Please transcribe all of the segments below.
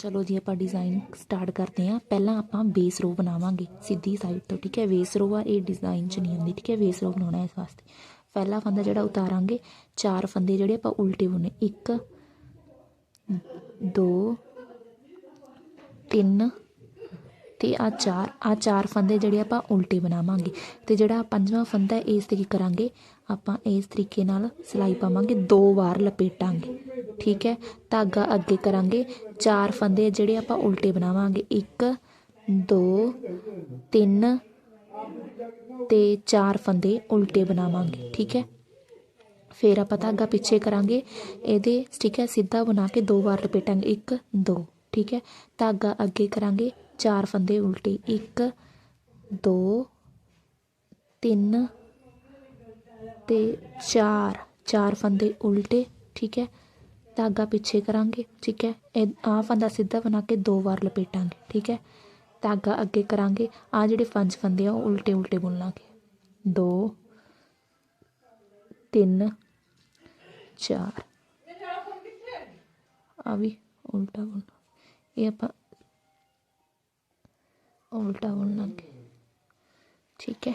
ਚਲੋ ਜੀ, ਆਪਾਂ ਡਿਜ਼ਾਈਨ ਸਟਾਰਟ ਕਰਦੇ ਹਾਂ। ਪਹਿਲਾਂ ਆਪਾਂ ਬੇਸ ਰੋ ਬਣਾਵਾਂਗੇ, ਸਿੱਧੀ ਸਾਈਡ ਤੋਂ, ਠੀਕ ਹੈ? ਬੇਸ ਰੋ ਆ, ਇਹ ਡਿਜ਼ਾਈਨ 'ਚ ਨਹੀਂ ਹੁੰਦੀ, ਠੀਕ ਹੈ? ਬੇਸ ਰੋ ਬਣਾਉਣਾ ਇਸ ਵਾਸਤੇ। ਪਹਿਲਾ ਫੰਦਾ ਜਿਹੜਾ ਉਤਾਰਾਂਗੇ, ਚਾਰ ਫੰਦੇ ਜਿਹੜੇ ਆਪਾਂ ਉਲਟੇ ਬੁਣੇ ਇੱਕ, ਦੋ, ਤਿੰਨ ਤੇ ਆ ਚਾਰ ਆ ਚਾਰ ਫੰਦੇ ਜਿਹੜੇ ਆਪਾਂ ਉਲਟੇ ਬਣਾਵਾਂਗੇ। ਤੇ ਜਿਹੜਾ ਪੰਜਵਾਂ ਫੰਦਾ ਹੈ, ਇਸ ਤਰੀਕੇ ਕਰਾਂਗੇ। ਆਪਾਂ ਇਸ ਤਰੀਕੇ ਨਾਲ ਸਿਲਾਈ ਪਾਵਾਂਗੇ ਦੋ ਵਾਰ ਲਪੇਟਾਂਗੇ। ਠੀਕ ਹੈ? ਧਾਗਾ ਅੱਗੇ ਕਰਾਂਗੇ। ਚਾਰ ਫੰਦੇ ਜਿਹੜੇ ਆਪਾਂ ਉਲਟੇ ਬਣਾਵਾਂਗੇ। 1 2 3 ਤੇ ਚਾਰ ਫੰਦੇ ਉਲਟੇ ਬਣਾਵਾਂਗੇ। ਠੀਕ ਹੈ? ਫਿਰ ਆਪਾਂ ਧਾਗਾ ਪਿੱਛੇ ਕਰਾਂਗੇ। ਇਹਦੇ ਠੀਕ ਹੈ ਸਿੱਧਾ ਬਣਾ ਕੇ ਦੋ ਵਾਰ ਲਪੇਟਾਂਗੇ। 1 2 ਠੀਕ ਹੈ? ਧਾਗਾ ਅੱਗੇ ਕਰਾਂਗੇ। ਚਾਰ ਫੰਦੇ ਉਲਟੇ। 1 2 3 ਤੇ ਚਾਰ। ਚਾਰ ਫੰਦੇ ਉਲਟੇ, ਠੀਕ ਹੈ? ਧਾਗਾ ਪਿੱਛੇ ਕਰਾਂਗੇ, ਠੀਕ ਹੈ? ਇਹ ਆਹ ਫੰਦਾ ਸਿੱਧਾ ਬਣਾ ਕੇ ਦੋ ਵਾਰ ਲਪੇਟਾਂਗੇ, ਠੀਕ ਹੈ? ਧਾਗਾ ਅੱਗੇ ਕਰਾਂਗੇ। ਆ ਜਿਹੜੇ ਪੰਜ ਫੰਦੇ ਆ, ਉਹ ਉਲਟੇ ਉਲਟੇ ਬੁਣਾਂਗੇ 2 3 4 ਆ ਵੀ ਉਲਟਾ ਬੁਣਨਾ। ਇਹ ਆਪਾਂ ਉਲਟਾ ਬੁਣਾਂਗੇ ਠੀਕ ਹੈ?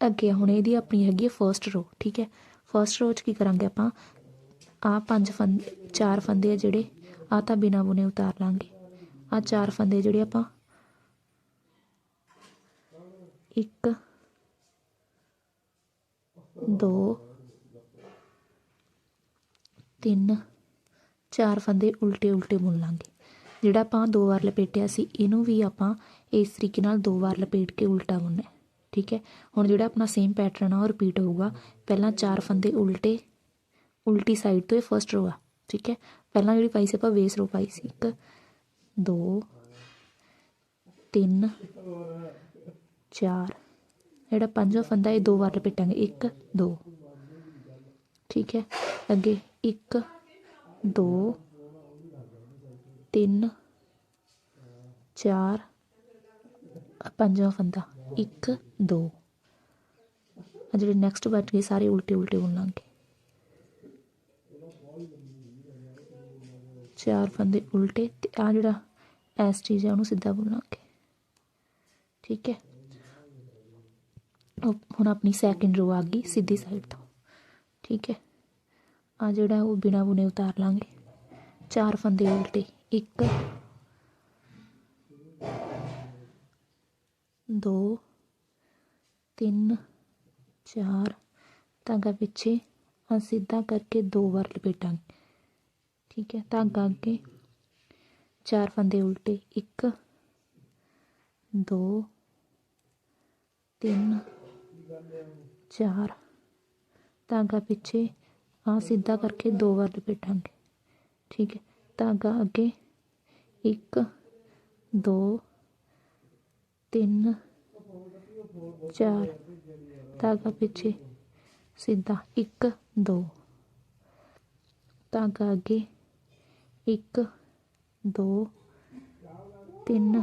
ਅੱਗੇ ਹੁਣ ਇਹਦੀ ਆਪਣੀ ਹੈਗੀ ਹੈ ਫਰਸਟ ਰੋ ਠੀਕ ਹੈ? ਫਰਸਟ ਰੋ 'ਚ ਕੀ ਕਰਾਂਗੇ ਆਪਾਂ? ਆ ਪੰਜ ਫੰਦੇ ਚਾਰ ਫੰਦੇ ਆ ਜਿਹੜੇ ਆ ਤਾਂ ਬਿਨਾ ਬੁਨੇ ਉਤਾਰ ਲਾਂਗੇ। ਆ ਚਾਰ ਫੰਦੇ ਜਿਹੜੇ ਆਪਾਂ, ਇੱਕ, ਦੋ, ਤਿੰਨ, ਚਾਰ ਫੰਦੇ ਉਲਟੇ ਉਲਟੇ ਬੁਣ ਲਾਂਗੇ। ਜਿਹੜਾ ਆਪਾਂ ਦੋ ਵਾਰ ਲਪੇਟਿਆ ਸੀ, ਇਹਨੂੰ ਵੀ ਆਪਾਂ ਇਸ ਤਰੀਕੇ ਨਾਲ ਦੋ ਵਾਰ ਲਪੇਟ ਕੇ ਉਲਟਾ ਬੁਣਨਾ ਹੈ, ਠੀਕ ਹੈ? ਹੁਣ ਜਿਹੜਾ ਆਪਣਾ ਸੇਮ ਪੈਟਰਨ ਆ, ਉਹ ਰਿਪੀਟ ਹੋਊਗਾ। ਪਹਿਲਾਂ ਚਾਰ ਫੰਦੇ ਉਲਟੇ, ਉਲਟੀ ਸਾਈਡ ਤੋਂ ਇਹ ਫਰਸਟ ਰੋ ਆ, ਠੀਕ ਹੈ? ਪਹਿਲਾਂ ਜਿਹੜੀ ਪਾਈ ਸੀ, ਆਪਾਂ ਬੇਸ ਰੋ ਪਾਈ ਸੀ 1 2 3 4 ਜਿਹੜਾ ਪੰਜਵਾਂ ਫੰਦਾ, ਇਹ ਦੋ ਵਾਰ ਲਪੇਟਾਂਗੇ 1 2 ਠੀਕ ਹੈ? ਅੱਗੇ 1 2 3 4 ਪੰਜਵਾਂ ਫੰਦਾ। 1 2 ਆ ਜਿਹੜੇ ਨੈਕਸਟ ਬਚ ਗਏ, ਸਾਰੇ ਉਲਟੇ ਉਲਟੇ ਬੁਣਾਂਗੇ ਚਾਰ ਫੰਦੇ ਉਲਟੇ ਤੇ ਆ ਜਿਹੜਾ ਐਸ ਚੀਜ਼ ਹੈ ਉਹਨੂੰ ਸਿੱਧਾ ਬੁਣਾਂਗੇ ਠੀਕ ਹੈ? ਉਹ ਹੁਣ ਆਪਣੀ ਸੈਕਿੰਡ ਰੋ ਆ ਗਈ, ਸਿੱਧੀ ਸਾਈਡ ਤੋਂ। ਠੀਕ ਹੈ? ਆ ਜਿਹੜਾ ਉਹ ਬਿਨਾ ਬੁਨੇ ਉਤਾਰ ਲਾਂਗੇ। ਚਾਰ ਫੰਦੇ ਉਲਟੇ। ਇੱਕ, ਦੋ, ਤਿੰਨ, ਚਾਰ, ਧਾਗਾ ਪਿੱਛੇ ਆ ਸਿੱਧਾ ਕਰਕੇ ਦੋ ਵਾਰ ਲਪੇਟਾਂਗੇ। ਠੀਕ ਹੈ, ਧਾਗਾ ਅੱਗੇ, ਚਾਰ ਫੰਦੇ ਉਲਟੇ, ਇੱਕ, ਦੋ, ਤਿੰਨ, ਚਾਰ, ਧਾਗਾ ਪਿੱਛੇ ਆ ਸਿੱਧਾ ਕਰਕੇ ਦੋ ਵਾਰ ਲਪੇਟਾਂਗੇ। ਠੀਕ ਹੈ ਧਾਗਾ ਅੱਗੇ। ਇੱਕ, ਦੋ, ਤਿੰਨ, ਚਾਰ। ਧਾਗਾ ਪਿੱਛੇ। ਸਿੱਧਾ। ਇੱਕ, ਦੋ। ਧਾਗਾ ਅੱਗੇ। ਇੱਕ, ਦੋ, ਤਿੰਨ,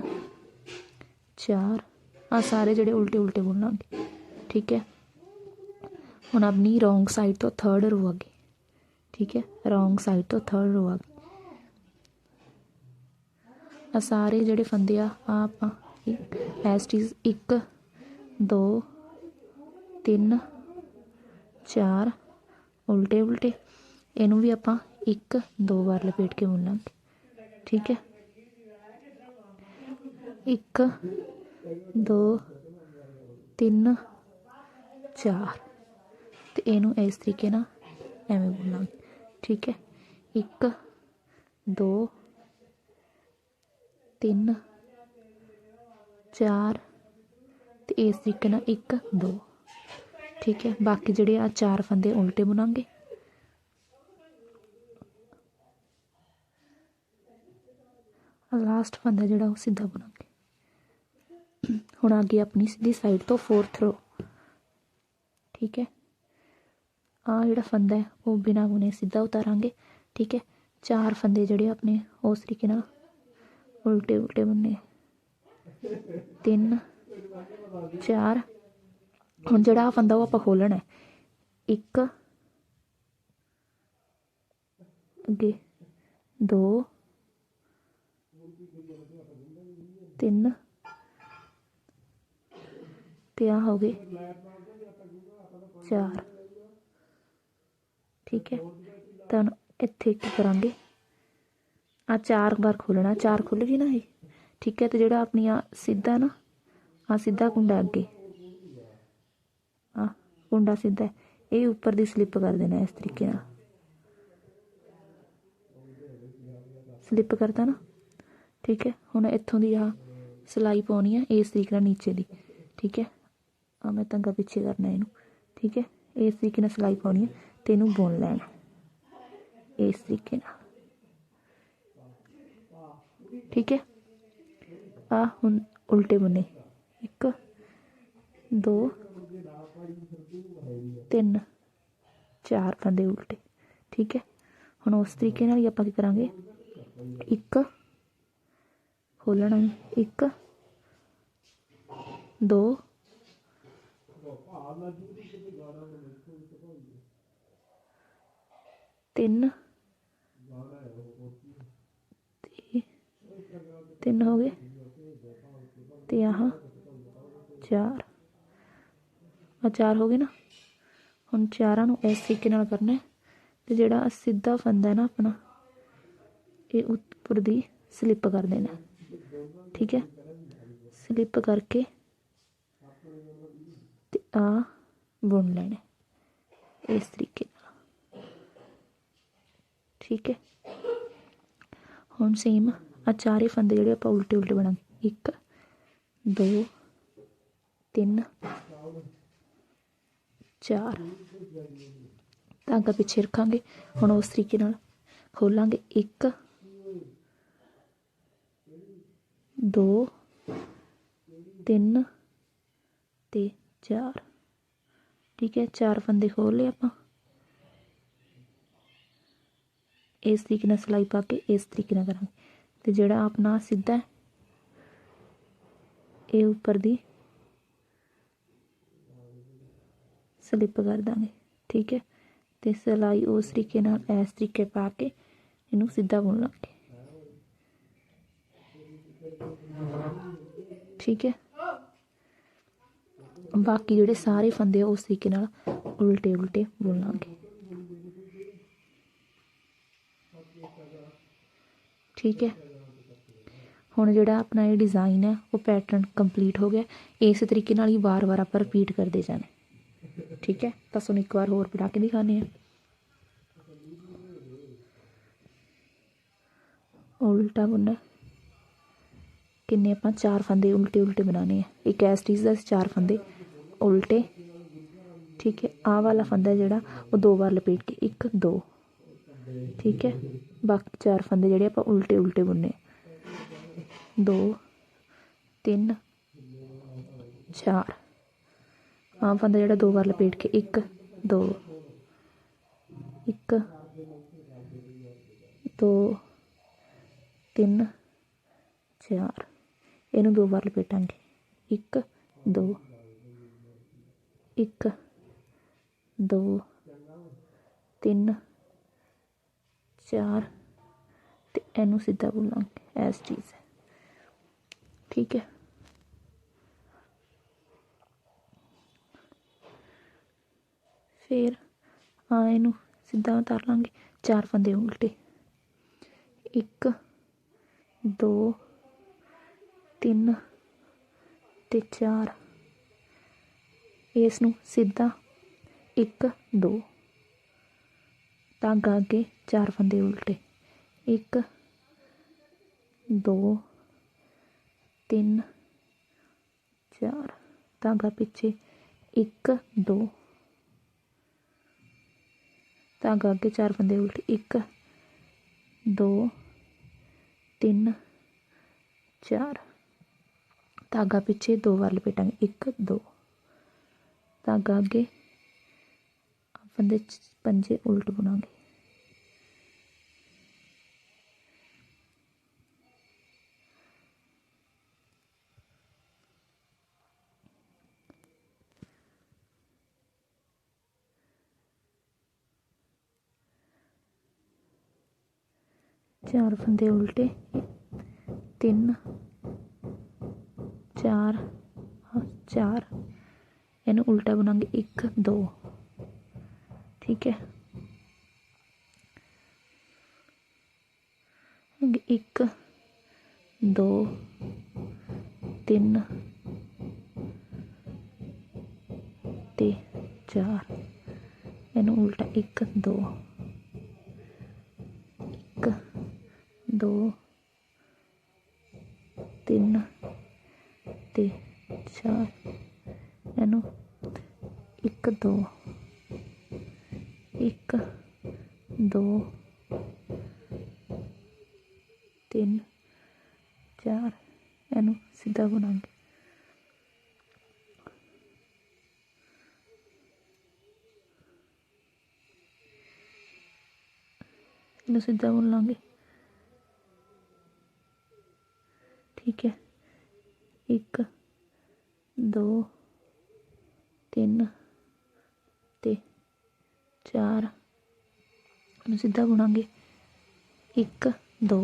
ਚਾਰ। ਆ ਸਾਰੇ ਜਿਹੜੇ ਉਲਟੇ ਉਲਟੇ ਬੁਣਾਂਗੇ ਠੀਕ ਹੈ? ਹੁਣ ਆਪਣੀ ਰੋਂਗ ਸਾਈਡ ਤੋਂ ਥਰਡ ਰੋ ਆ ਗਈ ਠੀਕ ਹੈ? ਰੋਂਗ ਸਾਈਡ ਤੋਂ ਥਰਡ ਰੋ ਆ ਸਾਰੇ ਜਿਹੜੇ ਫੰਦੇ ਆ ਆ ਆਪਾਂ ਐਸ ਟੀਜ਼ 1 2 3 4 ਉਲਟੇ ਉਲਟੇ। ਇਹਨੂੰ ਵੀ ਆਪਾਂ ਇੱਕ, ਦੋ ਵਾਰ ਲਪੇਟ ਕੇ ਬੁਣਾਂਗੇ ਠੀਕ ਹੈ? ਇੱਕ, ਦੋ, ਤਿੰਨ, ਚਾਰ। ਤੇ ਇਹਨੂੰ ਇਸ ਤਰੀਕੇ ਨਾਲ ਐਵੇਂ ਬੁਣਾਂਗੇ ਠੀਕ ਹੈ? ਇੱਕ, ਦੋ ਤਿੰਨ, ਚਾਰ ਤੇ ਇਸ ਤਰੀਕੇ ਨਾਲ ਇੱਕ, ਦੋ। ਠੀਕ ਹੈ? ਬਾਕੀ ਜਿਹੜੇ ਆ ਚਾਰ ਫੰਦੇ ਉਲਟੇ ਬੁਣਾਂਗੇ। ਲਾਸਟ ਫੰਦਾ ਜਿਹੜਾ ਉਹ ਸਿੱਧਾ ਬੁਣਾਂਗੇ। ਹੁਣ ਆ ਗਈ ਆਪਣੀ ਸਿੱਧੀ ਸਾਈਡ ਤੋਂ ਫੋਰਥ ਰੋ ਠੀਕ ਹੈ? ਆ ਜਿਹੜਾ ਫੰਦਾ ਹੈ, ਉਹ ਬਿਨਾ ਬੁਣੇ ਸਿੱਧਾ ਉਤਾਰਾਂਗੇ। ਠੀਕ ਹੈ? ਚਾਰ ਫੰਦੇ ਜਿਹੜੇ ਆਪਣੇ ਉਸ ਤਰੀਕੇ ਨਾਲ ਉਲਟੇ ਉਲਟੇ ਬੰਨੇ ਤਿੰਨ, ਚਾਰ। ਹੁਣ ਜਿਹੜਾ ਆ ਫੰਦਾ ਉਹ ਆਪਾਂ ਖੋਲਣਾ ਇੱਕ, ਅੱਗੇ, ਦੋ, ਤਿੰਨ, ਤੇ ਆ ਹੋ ਗਏ ਚਾਰ। ਠੀਕ ਹੈ। ਤਾਂ ਇੱਥੇ ਇੱਕ ਕਰਾਂਗੇ। ਆ ਚਾਰ ਵਾਰ ਖੋਲਣਾ, ਚਾਰ ਖੁੱਲ ਗਈ ਨਾ ਇਹ। ਠੀਕ ਹੈ, ਤੇ ਜਿਹੜਾ ਆਪਣੀ ਆ ਸਿੱਧਾ ਨਾ ਆ ਸਿੱਧਾ ਕੁੰਡਾ ਅੱਗੇ। ਆ ਕੁੰਡਾ ਸਿੱਧਾ ਇਹ ਉੱਪਰ ਦੀ ਸਲਿੱਪ ਕਰ ਦੇਣਾ ਇਸ ਤਰੀਕੇ ਨਾਲ। ਸਲਿੱਪ ਕਰਤਾ ਨਾ। ਠੀਕ ਹੈ, ਹੁਣ ਇੱਥੋਂ ਦੀ ਆ ਸਲਾਈ ਪਾਉਣੀ ਹੈ ਇਸ ਤਰੀਕੇ ਨਾਲ ਨੀਚੇ ਦੀ। ਠੀਕ ਹੈ ਆ ਮੈਂ ਤੰਗਾ ਪਿੱਛੇ ਕਰਨਾ ਇਹਨੂੰ। ਠੀਕ ਹੈ, ਇਸ ਤਰੀਕੇ ਨਾਲ ਸਲਾਈ ਪਾਉਣੀ ਹੈ ਤੇ ਇਹਨੂੰ ਬੁਣ ਲੈਣਾ। ਇਸ ਤਰੀਕੇ ਨਾਲ। ਠੀਕ ਹੈ। ਆ ਹੁਣ ਉਲਟੇ ਬਣੇ ਇੱਕ, ਦੋ, ਤਿੰਨ, ਚਾਰ ਬੰਦੇ ਉਲਟੇ। ਠੀਕ ਹੈ। ਹੁਣ ਉਸ ਤਰੀਕੇ ਨਾਲ ਹੀ ਆਪਾਂ ਕੀ ਕਰਾਂਗੇ? ਇੱਕ ਖੋਲਣਾ 1 2 3 ਤਿੰਨ ਹੋ ਗਏ। ਤੇ ਆਹ ਚਾਰ। ਆ ਚਾਰ ਹੋ ਗਏ ਨਾ। ਹੁਣ ਚਾਰਾਂ ਨੂੰ ਇਸ ਤਰੀਕੇ ਨਾਲ ਕਰਨਾ ਹੈ ਤੇ ਜਿਹੜਾ ਸਿੱਧਾ ਫੰਦਾ ਹੈ ਨਾ ਆਪਣਾ, ਇਹ ਉੱਪਰ ਦੀ ਸਲਿੱਪ ਕਰ ਦੇਣਾ ਠੀਕ ਹੈ? ਸਲਿੱਪ ਕਰਕੇ ਤੇ ਆ ਬੁਣ ਲੈਣਾ ਇਸ ਤਰੀਕੇ ਨਾਲ। ਠੀਕ ਹੈ? ਹੁਣ ਸੇਮ ਆ ਚਾਰੇ ਫੰਦੇ ਜਿਹੜੇ ਆਪਾਂ ਉਲਟੇ ਉਲਟੇ ਬਣਾਂਗੇ। ਇੱਕ, ਦੋ, ਤਿੰਨ, ਚਾਰ। ਧਾਗਾ ਪਿੱਛੇ ਰੱਖਾਂਗੇ। ਹੁਣ ਉਸ ਤਰੀਕੇ ਨਾਲ ਖੋਲਾਂਗੇ। ਇੱਕ, ਦੋ, ਤਿੰਨ ਤੇ ਚਾਰ। ਠੀਕ ਹੈ, ਚਾਰ ਫੰਦੇ ਖੋਲ ਲਏ ਆਪਾਂ। ਇਸ ਤਰੀਕੇ ਨਾਲ ਸਲਾਈ ਪਾ ਕੇ ਇਸ ਤਰੀਕੇ ਨਾਲ ਕਰਾਂਗੇ। ਤੇ ਜਿਹੜਾ ਆਪਣਾ ਸਿੱਧਾ ਇਹ ਉੱਪਰ ਦੀ ਸਲਿੱਪ ਕਰ ਦਾਂਗੇ, ਠੀਕ ਹੈ? ਤੇ ਸਲਾਈ ਉਸ ਤਰੀਕੇ ਨਾਲ, ਇਸ ਤਰੀਕੇ ਪਾ ਕੇ ਇਹਨੂੰ ਸਿੱਧਾ ਬੁਣ ਲਾਂਗੇ। ਠੀਕ ਹੈ? ਬਾਕੀ ਜਿਹੜੇ ਸਾਰੇ ਫੰਦੇ ਆ, ਉਸ ਤਰੀਕੇ ਨਾਲ ਉਲਟੇ ਉਲਟੇ ਬੁਣ ਲਾਂਗੇ। ਠੀਕ ਹੈ? ਹੁਣ ਜਿਹੜਾ ਆਪਣਾ ਇਹ ਡਿਜ਼ਾਈਨ ਹੈ, ਉਹ ਪੈਟਰਨ ਕੰਪਲੀਟ ਹੋ ਗਿਆ। ਇਸ ਤਰੀਕੇ ਨਾਲ ਹੀ ਵਾਰ-ਵਾਰ ਆਪਾਂ ਰਿਪੀਟ ਕਰਦੇ ਜਾਣਾ। ਠੀਕ ਹੈ? ਤਾਂ ਤੁਹਾਨੂੰ ਇੱਕ ਵਾਰ ਹੋਰ ਬਣਾ ਕੇ ਦਿਖਾਣੇ ਆ ਉਲਟਾ ਬੁਣਨਾ ਕਿੰਨੇ ਆਪਾਂ? ਚਾਰ ਫੰਦੇ ਉਲਟੇ ਉਲਟੇ ਬਣਾਉਣੇ ਆ। ਇੱਕ ਐਸਟੀਜ਼ ਦਾ ਚਾਰ ਫੰਦੇ ਉਲਟੇ। ਠੀਕ ਹੈ? ਆਹ ਵਾਲਾ ਫੰਦਾ ਜਿਹੜਾ, ਉਹ ਦੋ ਵਾਰ ਲਪੇਟ ਕੇ ਇੱਕ, ਦੋ। ਠੀਕ ਹੈ? ਬਾਕੀ ਚਾਰ ਫੰਦੇ ਜਿਹੜੇ ਆਪਾਂ ਉਲਟੇ ਉਲਟੇ ਬੁਣਨੇ ਦੋ, ਤਿੰਨ, ਚਾਰ। ਆਮ ਫੰਦਾ ਜਿਹੜਾ ਦੋ ਵਾਰ ਲਪੇਟ ਕੇ ਇੱਕ, ਦੋ ਇੱਕ, ਦੋ, ਤਿੰਨ, ਚਾਰ। ਇਹਨੂੰ ਦੋ ਵਾਰ ਲਪੇਟਾਂਗੇ। ਇੱਕ, ਦੋ ਇੱਕ, ਦੋ, ਤਿੰਨ, ਚਾਰ। ਤੇ ਇਹਨੂੰ ਸਿੱਧਾ ਬੁਲਾਂਗੇ। ਐਸ ਚੀਜ਼ ਹੈ। ਠੀਕ ਹੈ। ਫਿਰ ਆ ਇਹਨੂੰ ਸਿੱਧਾ ਉਤਾਰ ਲਾਂਗੇ। ਚਾਰ ਫੰਦੇ ਉਲਟੇ। ਇੱਕ, ਦੋ, ਤਿੰਨ ਤੇ ਚਾਰ। ਇਸ ਨੂੰ ਸਿੱਧਾ ਇੱਕ, ਦੋ। ਧਾਗਾ ਅੱਗੇ ਚਾਰ ਫੰਦੇ ਉਲਟੇ। ਇੱਕ, ਦੋ ਤਿੰਨ, ਚਾਰ, ਧਾਗਾ ਪਿੱਛੇ ਇੱਕ, ਦੋ। ਧਾਗਾ ਅੱਗੇ ਚਾਰ ਫੰਦੇ ਉਲਟ, ਇੱਕ, ਦੋ, ਤਿੰਨ, ਚਾਰ। ਧਾਗਾ ਪਿੱਛੇ ਦੋ ਵਾਰ ਲਪੇਟਾਂਗੇ ਇੱਕ, ਦੋ। ਧਾਗਾ ਅੱਗੇ ਫੰਦੇ ਪੰਜੇ ਉਲਟ ਬੁਣਾਂਗੇ। ਚਾਰ ਫੰਦੇ ਉਲਟੇ। ਤਿੰਨ, ਚਾਰ ਚਾਰ। ਇਹਨੂੰ ਉਲਟਾ ਬਣਾਉਂਗੇ 1 2 ਠੀਕ ਹੈ? ਅੱਗੇ 1 2 3 ਤੇ 4 ਇਹਨੂੰ ਉਲਟਾ 1 2 ਦੋ, ਤਿੰਨ ਅਤੇ ਚਾਰ ਇਹਨੂੰ ਇੱਕ, ਦੋ ਇੱਕ, ਦੋ, ਤਿੰਨ, ਚਾਰ ਇਹਨੂੰ ਸਿੱਧਾ ਬਣਾਂਗੇ। ਇਹਨੂੰ ਸਿੱਧਾ ਬੁਣ ਲਾਂਗੇ ਠੀਕ ਹੈ ਇੱਕ ਦੋ ਤਿੰਨ ਤੇ ਚਾਰ ਇਹਨੂੰ ਸਿੱਧਾ ਬੁਣਾਂਗੇ ਇੱਕ ਦੋ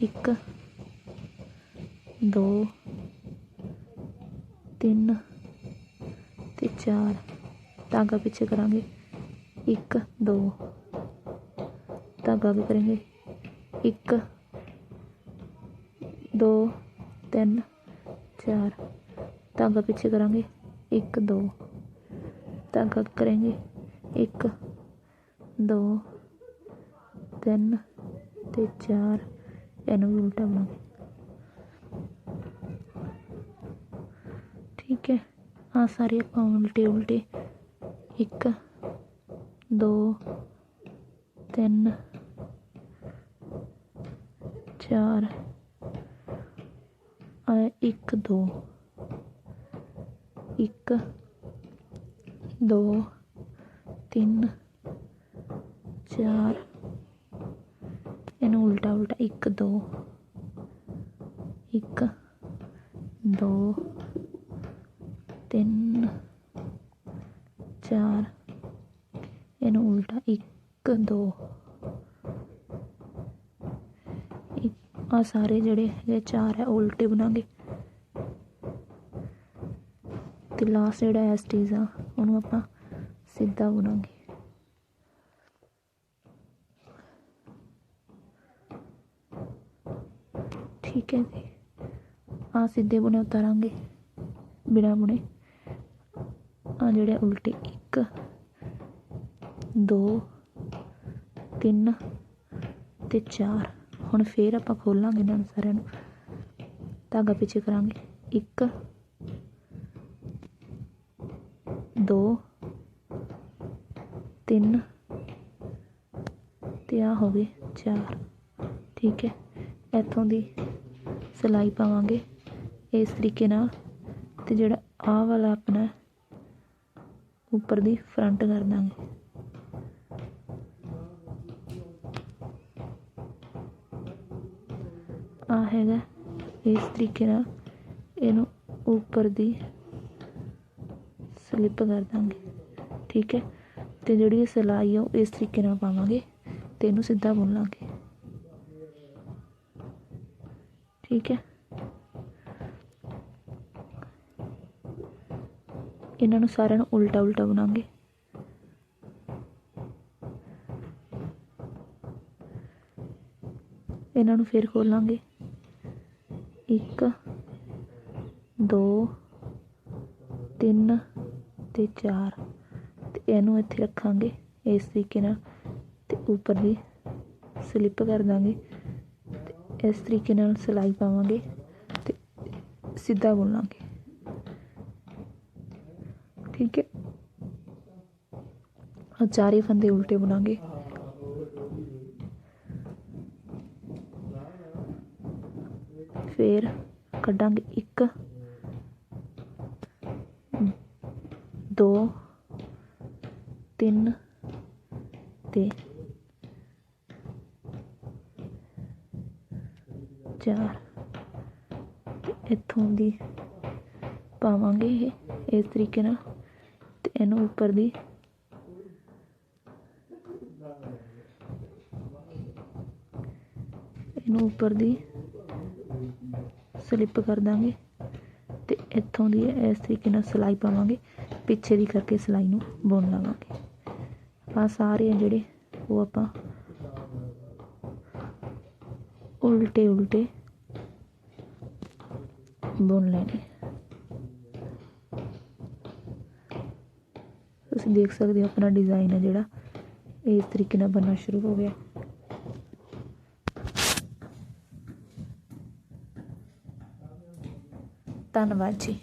ਇੱਕ ਦੋ ਤਿੰਨ ਤੇ ਚਾਰ ਧਾਗਾ ਪਿੱਛੇ ਕਰਾਂਗੇ ਇੱਕ ਦੋ ਧਾਗਾ ਵੀ ਕਰਾਂਗੇ ਇੱਕ, ਦੋ, ਤਿੰਨ, ਚਾਰ। ਧਾਗਾ ਪਿੱਛੇ ਕਰਾਂਗੇ। ਇੱਕ, ਦੋ। ਧਾਗਾ ਕਰਾਂਗੇ। ਇੱਕ, ਦੋ, ਤਿੰਨ ਤੇ ਚਾਰ। ਇਹਨੂੰ ਵੀ ਉਲਟਾ ਬਣਾਂਗੇ। ਠੀਕ ਹੈ। ਆ ਸਾਰੇ ਆਪਾਂ ਉਲਟੇ ਉਲਟੇ। ਇੱਕ, ਦੋ, ਤਿੰਨ ਚਾਰ ਇੱਕ, ਦੋ ਇੱਕ, ਦੋ, ਤਿੰਨ, ਚਾਰ, ਇਹਨੂੰ ਉਲਟਾ ਉਲਟਾ, ਇੱਕ, ਦੋ ਇੱਕ, ਦੋ, ਤਿੰਨ, ਚਾਰ, ਇਹਨੂੰ ਉਲਟਾ, ਇੱਕ, ਦੋ ਇੱਕ ਆ ਸਾਰੇ ਜਿਹੜੇ ਹੈਗੇ, ਚਾਰ ਹੈ ਉਹ ਉਲਟੇ ਬਣਾਂਗੇ। ਤੇ ਲਾਸਟ ਜਿਹੜਾ ਐਸਟੀਜ਼ ਆ, ਉਹਨੂੰ ਆਪਾਂ ਸਿੱਧਾ ਬਣਾਂਗੇ। ਠੀਕ ਹੈ ਜੀ। ਆ ਸਿੱਧੇ ਬੁਣੇ ਉਤਾਰਾਂਗੇ, ਬਿਨਾ ਬੁਣੇ। ਆ ਜਿਹੜੇ ਉਲਟੇ, ਇੱਕ, ਦੋ, ਤਿੰਨ ਤੇ ਚਾਰ। ਹੁਣ ਫੇਰ ਆਪਾਂ ਖੋਲਾਂਗੇ ਇਹਨਾਂ ਨੂੰ ਸਾਰਿਆਂ ਨੂੰ। ਧਾਗਾ ਪਿੱਛੇ ਕਰਾਂਗੇ। ਇੱਕ, ਦੋ, ਤਿੰਨ ਤੇ ਆ ਹੋ ਗਏ ਚਾਰ। ਠੀਕ ਹੈ। ਇੱਥੋਂ ਦੀ ਸਿਲਾਈ ਪਾਵਾਂਗੇ ਇਸ ਤਰੀਕੇ ਨਾਲ ਤੇ ਜਿਹੜਾ ਆਹ ਵਾਲਾ ਆਪਣਾ ਉੱਪਰ ਦੀ ਫਰੰਟ ਕਰ ਦਾਂਗੇ। ਆ ਹੈਗਾ। ਇਸ ਤਰੀਕੇ ਨਾਲ ਇਹਨੂੰ ਉੱਪਰ ਦੀ ਸਲਿੱਪ ਕਰ ਦਾਂਗੇ। ਠੀਕ ਹੈ? ਤੇ ਜਿਹੜੀ ਇਹ ਸਿਲਾਈ ਆ ਉਹ ਇਸ ਤਰੀਕੇ ਨਾਲ ਪਾਵਾਂਗੇ ਤੇ ਇਹਨੂੰ ਸਿੱਧਾ ਬੁਣ ਲਾਂਗੇ। ਠੀਕ ਹੈ? ਇਹਨਾਂ ਨੂੰ ਸਾਰਿਆਂ ਨੂੰ ਉਲਟਾ ਉਲਟਾ ਬਣਾਉਂਗੇ ਇਹਨਾਂ ਨੂੰ ਫਿਰ ਖੋਲਾਂਗੇ ਇੱਕ, ਦੋ, ਤਿੰਨ ਅਤੇ ਚਾਰ। ਅਤੇ ਇਹਨੂੰ ਇੱਥੇ ਰੱਖਾਂਗੇ ਇਸ ਤਰੀਕੇ ਨਾਲ ਅਤੇ ਉੱਪਰ ਦੀ ਸਲਿੱਪ ਕਰ ਦਾਂਗੇ ਅਤੇ ਇਸ ਤਰੀਕੇ ਨਾਲ ਸਿਲਾਈ ਪਾਵਾਂਗੇ ਅਤੇ ਸਿੱਧਾ ਬੁਣ ਠੀਕ ਹੈ? ਚਾਰੇ ਫੰਦੇ ਉਲਟੇ ਬੁਣਾਂਗੇ। ਫੇਰ ਕੱਢਾਂਗੇ ਇੱਕ, ਦੋ, ਤਿੰਨ ਤੇ ਚਾਰ। ਇੱਥੋਂ ਦੀ ਪਾਵਾਂਗੇ ਇਹ, ਇਸ ਤਰੀਕੇ ਨਾਲ। ਤੇ ਇਹਨੂੰ ਉੱਪਰ ਦੀ ਇਹਨੂੰ ਉੱਪਰ ਦੀ ਸਲਿੱਪ ਕਰ ਦਾਂਗੇ ਤੇ ਇੱਥੋਂ ਦੀ ਇਸ ਤਰੀਕੇ ਨਾਲ ਸਿਲਾਈ ਪਾਵਾਂਗੇ। ਪਿੱਛੇ ਦੀ ਕਰਕੇ ਸਿਲਾਈ ਨੂੰ ਬੁਣ ਲਵਾਂਗੇ। ਆ ਸਾਰੇ ਆ ਜਿਹੜੇ, ਉਹ ਆਪਾਂ ਉਲਟੇ ਉਲਟੇ ਬੁਣ ਲੈਣੇ। ਤੁਸੀਂ ਦੇਖ ਸਕਦੇ ਹੋ ਆਪਣਾ ਡਿਜ਼ਾਈਨ ਹੈ ਜਿਹੜਾ, ਇਸ ਤਰੀਕੇ ਨਾਲ ਬਣਨਾ ਸ਼ੁਰੂ ਹੋ ਗਿਆ। ਧੰਨਵਾਦ ਜੀ।